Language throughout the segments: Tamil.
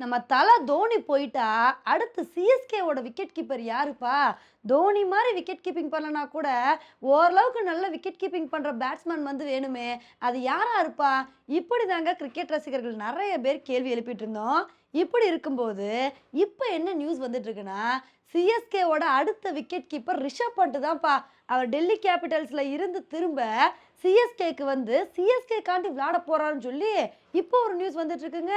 நம்ம தலை தோனி போயிட்டா அடுத்து சிஎஸ்கேவோட விக்கெட் கீப்பர் யாருப்பா? தோனி மாதிரி விக்கெட் கீப்பிங் பண்ணலனா கூட ஓரளவுக்கு நல்ல விக்கெட் கீப்பிங் பண்ணுற பேட்ஸ்மேன் வந்து வேணுமே. அது யாரா இருப்பா? இப்படி தாங்க கிரிக்கெட் ரசிகர்கள் நிறைய பேர் கேள்வி எழுப்பிட்டு இருந்தோம். இப்படி இருக்கும்போது இப்போ என்ன நியூஸ் வந்துட்டுருக்குன்னா சிஎஸ்கேவோட அடுத்த விக்கெட் கீப்பர் ரிஷப் பண்ட் தான்ப்பா. அவர் டெல்லி கேபிட்டல்ஸில் இருந்து திரும்ப சிஎஸ்கேக்கு வந்து சிஎஸ்கே காண்டி விளையாட போகிறாருன்னு சொல்லி இப்போ ஒரு நியூஸ் வந்துட்டுருக்குங்க.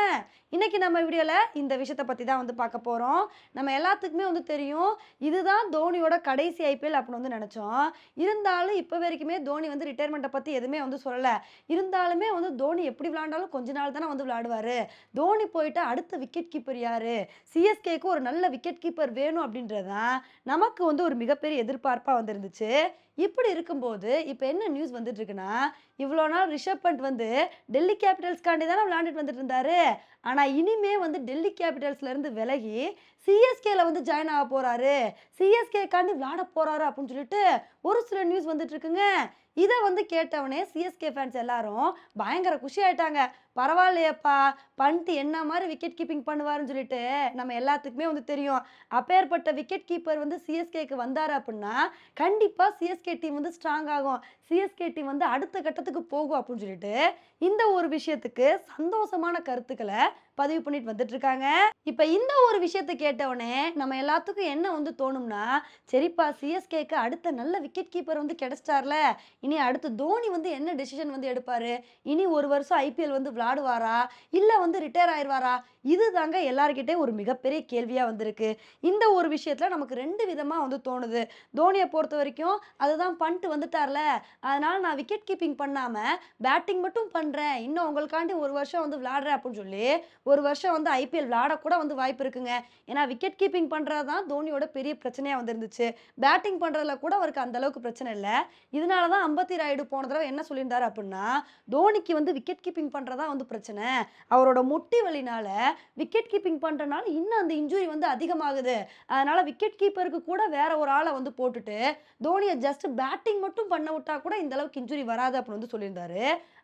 இன்றைக்கி நம்ம வீடியோவில் இந்த விஷயத்தை பற்றி தான் வந்து பார்க்க போகிறோம் நம்ம எல்லாத்துக்குமே வந்து தெரியும் இதுதான் தோனியோட கடைசி ஐபிஎல் அப்படின்னு வந்து நினச்சோம். இருந்தாலும் இப்போ வரைக்குமே தோனி வந்து ரிட்டையர்மெண்ட்டை பற்றி எதுவுமே வந்து சொல்லலை. இருந்தாலுமே வந்து தோனி எப்படி விளாண்டாலும் கொஞ்ச நாள் தானே வந்து விளாடுவார் தோனி போயிட்டு அடுத்த விக்கெட் கீப்பர் யார்? சிஎஸ்கேக்கு ஒரு நல்ல விக்கெட் கீப்பர் வேணும் அப்படின்றதான் நமக்கு வந்து ஒரு மிகப்பெரிய எதிர்பார்ப்பாக வந்துருந்துச்சு. இப்படி இருக்கும்போது இப்போ என்ன நியூஸ் வந்துட்டு இருக்குன்னா இவ்வளோ நாள் ரிஷப் பண்ட் வந்து டெல்லி கேபிட்டல்ஸ்காண்டி தானே விளையாண்டுட்டு வந்துட்டு இருந்தாரு ஆனால் இனிமே வந்து டெல்லி கேபிட்டல்ஸ்லேருந்து விலகி சிஎஸ்கேல வந்து ஜாயின் ஆக போகிறாரு சிஎஸ்கேக்காண்டி விளாட விளையாட போறாரு அப்படின்னு சொல்லிட்டு ஒரு சில நியூஸ் வந்துட்டு இருக்குங்க இதை வந்து கேட்டவனே சிஎஸ்கே ஃபேன்ஸ் எல்லாரும் பயங்கர குஷி ஆயிட்டாங்க பரவாயில்லையப்பா பண்ட் என்ன மாதிரி விக்கெட் கீப்பிங் பண்ணுவாருன்னு சொல்லிட்டு நம்ம எல்லாத்துக்குமே வந்து தெரியும். அப்பேற்பட்ட விக்கெட் கீப்பர் வந்து சிஎஸ்கேக்கு வந்தார் அப்படின்னா கண்டிப்பாக சிஎஸ்கே டீம் வந்து ஸ்ட்ராங் ஆகும். சிஎஸ்கே டீம் வந்து அடுத்த கட்டத்துக்கு போகும் அப்படின்னு சொல்லிட்டு இந்த ஒரு விஷயத்துக்கு சந்தோஷமான கருத்துக்களை பதிவு பண்ணிட்டு வந்துட்டு இருக்காங்க இப்போ இந்த ஒரு விஷயத்தை கேட்டவொடனே நம்ம எல்லாத்துக்கும் என்ன வந்து தோணும்னா சரிப்பா சிஎஸ்கேக்கு அடுத்த நல்ல விக்கெட் கீப்பர் வந்து கிடைச்சிட்டார்ல இனி அடுத்து தோனி வந்து என்ன டெசிஷன் வந்து எடுப்பார்? இனி ஒரு வருஷம் ஐபிஎல் வந்து விளாடுவாரா இல்லை வந்து ரிட்டையர் ஆயிடுவாரா இது தாங்க எல்லாருக்கிட்டே ஒரு மிகப்பெரிய கேள்வியாக வந்திருக்கு. இந்த ஒரு விஷயத்தில் நமக்கு ரெண்டு விதமாக வந்து தோணுது. தோனியை பொறுத்த வரைக்கும் அதுதான் பண்ணிட்டு வந்துட்டார்ல. அதனால் நான் விக்கெட் கீப்பிங் பண்ணாமல் பேட்டிங் மட்டும் பண்ணுறேன் இன்னும் உங்களுக்காண்டி ஒரு வருஷம் வந்து விளாடுறேன் அப்படின்னு சொல்லி ஒரு வருஷம் வந்து ஐபிஎல் விளாடக்கூட கூட வந்து வாய்ப்பு இருக்குங்க. ஏன்னா விக்கெட் கீப்பிங் பண்ணுறது தான் தோனியோட பெரிய பிரச்சனையாக வந்துருந்துச்சு. பேட்டிங் பண்ணுறதுல கூட அவருக்கு அந்தளவுக்கு பிரச்சனை இல்லை. இதனால தான் அம்பத்தி ராயுடு போன தடவை என்ன சொல்லியிருந்தாரு அப்படின்னா தோனிக்கு வந்து விக்கெட் கீப்பிங் பண்ணுறதா வந்து பிரச்சனை. அவரோட முட்டி வலினால விக்கெட் கீப்பிங் பண்ணுறனால இன்னும் அந்த இன்ஜுரி வந்து அதிகமாகுது. அதனால் விக்கெட் கீப்பருக்கு கூட வேற ஒரு ஆளை வந்து போட்டுட்டு தோனியை ஜஸ்ட் பேட்டிங் மட்டும் பண்ண விட்டா கூட இந்த அளவுக்கு இன்ஜுரி வராது அப்படின்னு வந்து சொல்லியிருந்தாரு.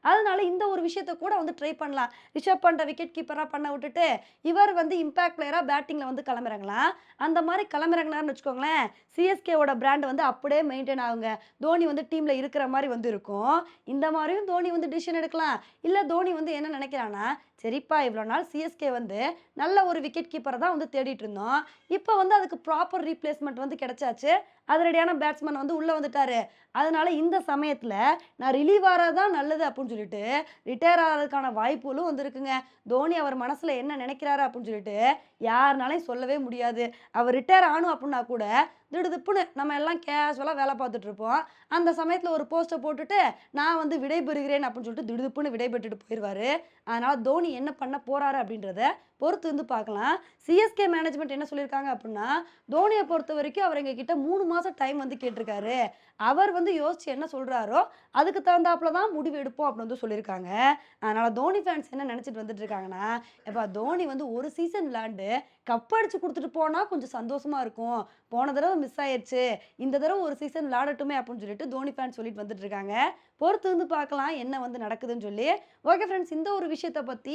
அதனால இந்த ஒரு விஷயத்த கூட வந்து ட்ரை பண்ணலாம். ரிஷப் பண்ற விக்கெட் கீப்பராக பண்ண விட்டுட்டு இவர் வந்து இம்பாக்ட் பிளேயராக பேட்டிங்கில் வந்து கிளம்புறாங்களாம் அந்த மாதிரி கிளம்புறாங்களான்னு வச்சுக்கோங்களேன் சிஎஸ்கேவோட பிராண்ட் வந்து அப்படியே மெயின்டைன் ஆகுங்க. தோனி வந்து டீமில் இருக்கிற மாதிரி வந்து இருக்கும். இந்த மாதிரியும் தோனி வந்து டிசிஷன் எடுக்கலாம். இல்லை தோனி வந்து என்ன நினைக்கிறான்னா சரிப்பா இவ்வளோ நாள் சிஎஸ்கே வந்து நல்ல ஒரு விக்கெட் கீப்பரை தான் வந்து தேடிட்டு இருந்தோம். இப்போ வந்து அதுக்கு ப்ராப்பர் ரீப்ளேஸ்மெண்ட் வந்து கிடைச்சாச்சு. அதிரடியான பேட்ஸ்மேன் வந்து உள்ளே வந்துட்டாரு. அதனால இந்த சமயத்தில் நான் ரிலீவ் ஆகிறது தான் நல்லது அப்படின்னு சொல்லிட்டு ரிட்டையர் ஆகிறதுக்கான வாய்ப்புகளும் வந்துருக்குங்க. தோனி அவர் மனசில் என்ன நினைக்கிறாரு அப்படின்னு சொல்லிட்டு யாருனாலையும் சொல்லவே முடியாது. அவர் ரிட்டையர் ஆகணும் அப்படின்னா கூட திடுதுப்புன்னு நம்ம எல்லாம் கேஷுவலாக வேலை பார்த்துட்டு இருப்போம். அந்த சமயத்தில் ஒரு போஸ்ட்டை போட்டுட்டு நான் வந்து விடைபெறுகிறேன் அப்படின்னு சொல்லிட்டு திடுதுப்புன்னு விடைபெற்றுட்டு போயிடுவாரு அதனால் தோனி என்ன பண்ண போறாரு அப்படின்றத பொறுத்து வந்து பார்க்கலாம். சிஎஸ்கே மேனேஜ்மெண்ட் என்ன சொல்லியிருக்காங்க அப்படின்னா தோனியை பொறுத்த வரைக்கும் அவர் எங்ககிட்ட மூணு மாதம் டைம் வந்து கேட்டிருக்காரு. அவர் வந்து யோசிச்சு என்ன சொல்கிறாரோ அதுக்கு தகுந்தாப்புல தான் முடிவு எடுப்போம் அப்படின்னு வந்து சொல்லியிருக்காங்க. அதனால் தோனி ஃபேன்ஸ் என்ன நினச்சிட்டு வந்துட்டு இருக்காங்கன்னா எப்பா தோனி வந்து ஒரு சீசன் விளாண்டு கப் அடிச்சு கொடுத்துட்டு போனால் கொஞ்சம் சந்தோஷமா இருக்கும். போன தடவை மிஸ் ஆயிடுச்சு இந்த தடவை ஒரு சீசன் விளாடட்டுமே அப்படின்னு சொல்லிட்டு தோனி ஃபேன் சொல்லிட்டு வந்துட்டு இருக்காங்க. பொறுத்து வந்து பார்க்கலாம் என்ன வந்து நடக்குதுன்னு சொல்லி. ஓகே ஃப்ரெண்ட்ஸ் இந்த ஒரு விஷயத்தை பற்றி